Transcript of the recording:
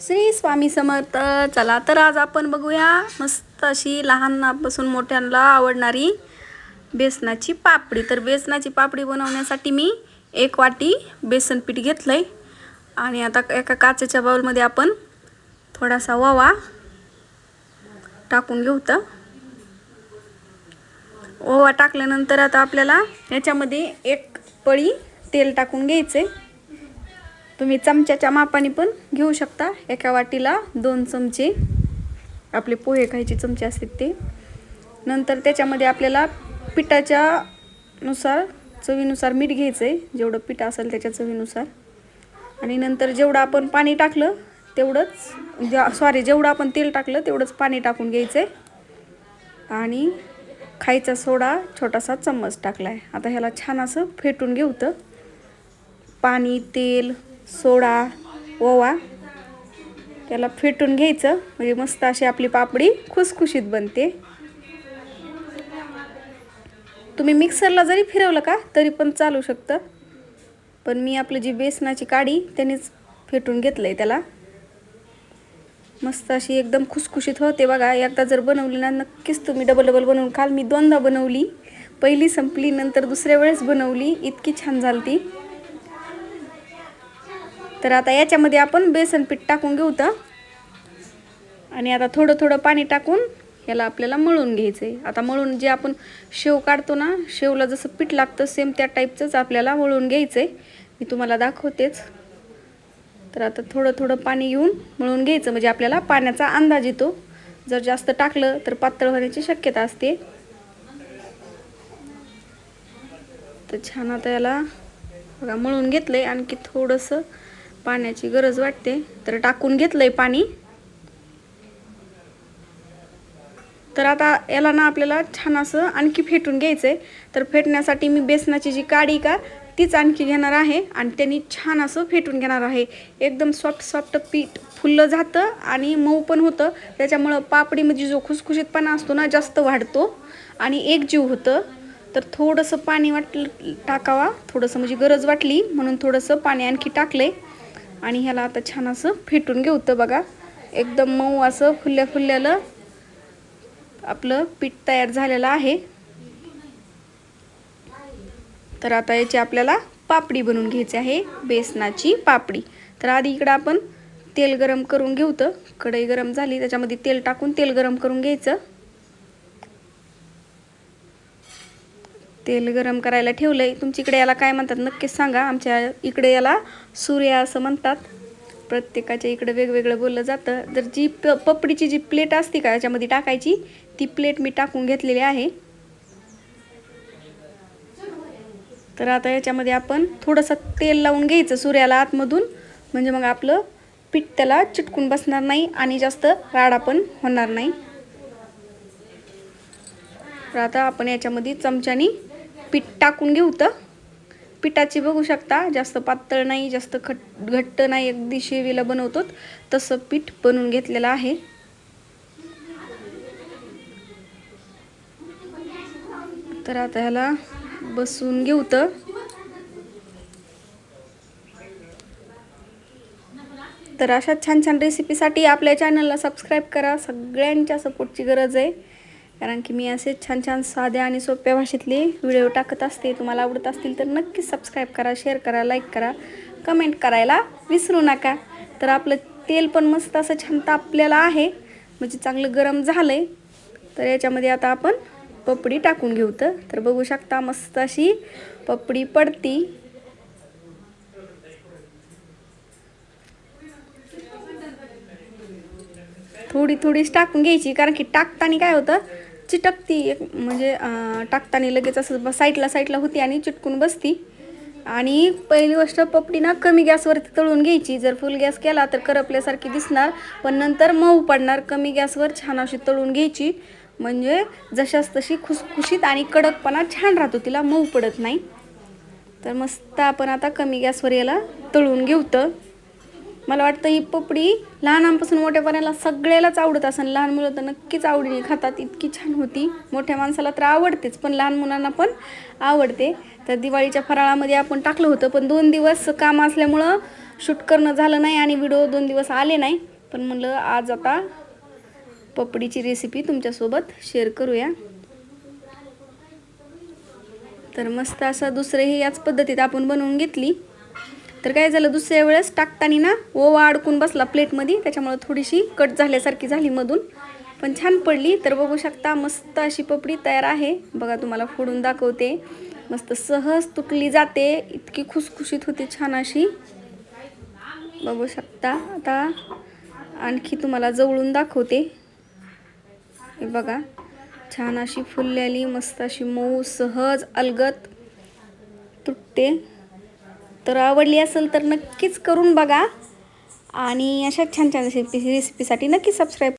श्री स्वामी समर्थ. चला तर आज आपण बघूया मस्त अशी लहानापासून मोठ्यांना आवडणारी बेसनाची पापडी. तर बेसनाची पापडी बनवण्यासाठी मी एक वाटी बेसन पीठ घेतलं आहे आणि आता एका काचेच्या बाऊलमध्ये आपण थोडासा ओवा टाकून घेऊ तर. ओवा टाकल्यानंतर आता आपल्याला याच्यामध्ये एक पळी तेल टाकून घ्यायचे तुम्ही चमच्याच्या मापाने पण घेऊ शकता. एका वाटीला दोन चमचे. आपले पोहे खायचे चमचे असतात ते. नंतर त्याच्यामध्ये आपल्याला पिठाच्या नुसार चवीनुसार मीठ घ्यायचं आहे जेवढं पीठ असेल त्याच्या चवीनुसार. आणि नंतर जेवढं आपण पाणी टाकलं तेवढंच ज्या सॉरी जेवढं आपण तेल टाकलं तेवढंच पाणी टाकून घ्यायचं आहे आणि खायचा सोडा छोटासा चम्मच टाकला आहे आता ह्याला छान असं फेटून घेऊ तर. पाणी तेल सोडा ओवा. त्याला फेटून घ्यायचं. म्हणजे मस्त अशी आपली पापडी खुसखुशीत बनते. तुम्ही मिक्सरला जरी फिरवलं का तरी पण चालू शकतं. पण मी आपलं जी बेसनाची काडी त्यानेच फेटून घेतलं आहे त्याला. मस्त अशी एकदम खुसखुशीत होते बघा. एकदा जर बनवली ना नक्कीच तुम्ही डबल डबल बनवून खाल. मी दोनदा बनवली. पहिली संपली नंतर दुसऱ्या वेळेस बनवली. इतकी छान झाली ती तर आता याच्यामध्ये आपण बेसन पीठ टाकून घेऊ तर. आणि आता थोडं थोडं पाणी टाकून याला आपल्याला मळून घ्यायचं आहे आता मळून जे आपण शेव काढतो ना शेवला जसं पीठ लागतं सेम त्या टाईपचंच आपल्याला मळून घ्यायचं आहे मी तुम्हाला दाखवतेच. तर आता थोडं थोडं पाणी घेऊन मळून घ्यायचं. म्हणजे आपल्याला पाण्याचा अंदाज येतो. जर जास्त टाकलं तर पातळ होण्याची शक्यता असते. तर छान आता याला बघा मळून घेतलं आहे आणखी थोडंसं पाण्याची गरज वाटते तर टाकून घेतलं आहे पाणी. तर आता याला ना आपल्याला छान असं आणखी फेटून घ्यायचं आहे तर फेटण्यासाठी मी बेसनाची जी काडी का तीच आणखी घेणार आहे आणि त्यांनी छान असं फेटून घेणार आहे. एकदम सॉफ्ट सॉफ्ट पीठ फुललं जातं आणि मऊ पण होतं. त्याच्यामुळं पापडीमध्ये जो खुसखुशीतपणा असतो ना जास्त वाढतो आणि एकजीव होतं. तर थोडंसं पाणी वाटलं टाकावा. थोडंसं म्हणजे गरज वाटली म्हणून थोडंसं पाणी आणखी टाकलं आहे आणि ह्याला आता छान असं फेटून घेऊतं बघा एकदम मऊ असं फुल्ल्या फुल्ल्याला आपलं पीठ तयार झालेलं आहे. तर आता याची आपल्याला पापडी बनवून घ्यायची आहे बेसनाची पापडी. तर आधी इकडं आपण तेल गरम करून घेऊ. तर कढई गरम झाली त्याच्यामध्ये तेल टाकून तेल गरम करून घ्यायचं. तेल गरम करायला ठेवलं आहे तुमच्याकडे याला काय म्हणतात? नक्कीच सांगा. आमच्या इकडे याला सूर्या असं म्हणतात. प्रत्येकाच्या इकडे वेगवेगळं बोललं जातं. जर जी प पपडीची जी प्लेट असते का याच्यामध्ये टाकायची ती प्लेट मी टाकून घेतलेली आहे. तर आता याच्यामध्ये आपण थोडंसं तेल लावून घ्यायचं सूर्याला आतमधून. म्हणजे मग आपलं पीठ त्याला चिटकून बसणार नाही आणि जास्त राडा पण होणार नाही. तर आता आपण याच्यामध्ये चमच्यानी पीठ टाकून घेऊ तर. पिठाची बघू शकता जास्त पातळ नाही जास्त खट घट्ट नाही अगदी शेवीला बनवतो तसं पीठ बनवून घेतलेलं आहे. तर आता ह्याला बसून घेऊ तर. तर अशा छान छान रेसिपीसाठी आपल्या चॅनलला सबस्क्राईब करा. सगळ्यांच्या सपोर्टची गरज आहे. कारण की मी असे छान छान साध्या आणि सोप्या भाषेतले व्हिडिओ टाकत असते. तुम्हाला आवडत असतील तर नक्की सबस्क्राईब करा शेअर करा लाईक करा कमेंट करायला विसरू नका. तर आपलं तेल पण मस्त असं छान तापलेलं आहे. म्हणजे चांगलं गरम झालं आहे तर याच्यामध्ये आता आपण पपडी टाकून घेऊ तर. बघू शकता मस्त अशी पपडी पडती. थोडी थोडीच टाकून घ्यायची. कारण की टाकताना काय होतं चिटकती एक म्हणजे टाकताना लगेच असं साईडला साईडला होती आणि चिटकून बसती. आणि पहिली गोष्ट पपडी ना कमी गॅसवरती तळून घ्यायची. जर फुल गॅस केला तर करपल्यासारखी दिसणार. पण नंतर मऊ पडणार कमी गॅसवर छान अशी तळून घ्यायची. म्हणजे जशाच तशी खुसखुशीत आणि कडकपणा छान राहतो तिला मऊ पडत नाही. तर मस्त आपण आता कमी गॅसवर याला तळून घेऊतं मला वाटतं ही पपडी लहानांपासून मोठ्यापर्यंत सगळ्यालाच आवडत असेल लहान मुलं तर नक्कीच आवडीने खातात. इतकी छान होती. मोठ्या माणसाला तर आवडतेच पण लहान मुलांना पण आवडते. तर दिवाळीच्या फराळामध्ये आपण टाकलं होतं पण दोन दिवस काम असल्यामुळं शूट करणं झालं नाही आणि व्हिडिओ दोन दिवस आले नाही. पण म्हणलं आज आता पपडीची रेसिपी तुमच्यासोबत शेअर करूया. तर मस्त असं दुसरंही याच पद्धतीत आपण बनवून घेतली. तर काय झालं दुसऱ्या वेळेस टाकताना ना ओवा अडकून बसला प्लेटमध्ये त्याच्यामुळं थोडीशी कट झाल्यासारखी झाली मधून. पण छान पडली. तर बघू शकता मस्त अशी पपडी तयार आहे. बघा तुम्हाला फोडून दाखवते. मस्त सहज तुटली जाते. इतकी खुसखुशीत होते छान अशी. बघू शकता. आता आणखी तुम्हाला जवळून दाखवते. हे बघा छान अशी फुललेली मस्त अशी मऊ सहज अलगत तुटते. तर आवडली असेल तर नक्कीच करून बघा. आणि अशा छान छान रेसिपी रेसिपीसाठी नक्की सबस्क्राईब